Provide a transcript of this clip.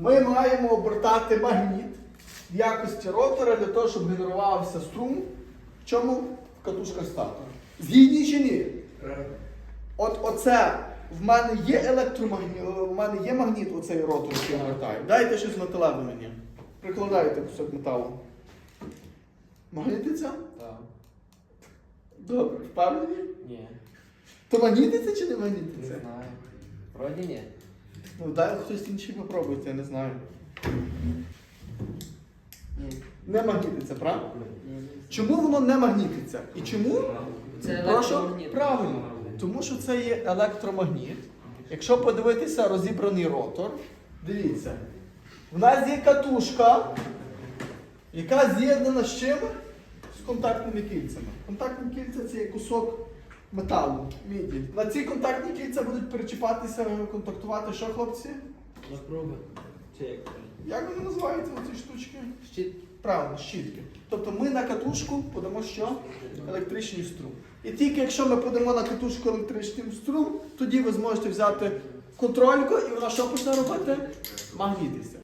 Ми маємо обертати магніт в якості ротора для того, щоб генерувався струм. В чому? В катушках статора. Згідні чи ні? От оце в мене є електромагніт, в мене є магніт, оцей ротор, який я вертаю. Дайте щось металеве мені. Прикладайте кусок металу. Магнітиться? Так. Добре, впевнені? Ні. То магнітиться чи не Не магнітиться? знаю. Вроді ні. Ну дай хтось інший попробуйте, я не знаю. Не магнітиться, правда? Чому воно не магнітиться? І чому? Це Прошу? електромагніт. Правильно. Тому що це є електромагніт. Якщо подивитися розібраний ротор, дивіться. В нас є катушка, яка з'єднана з чим? З контактними кільцями. Контактні кільця це є кусок металу, міді. На ці контактні кільця будуть перечіпатися, контактувати що, хлопці? Напруга. Чи як? Як вони називаються ці штучки? Щит. Правильно, щітки. Тобто ми на катушку подамо що? Електричний струм. І тільки якщо ми подамо на катушку електричний струм, тоді ви зможете взяти контрольку і вона що почне робити? Магнітися.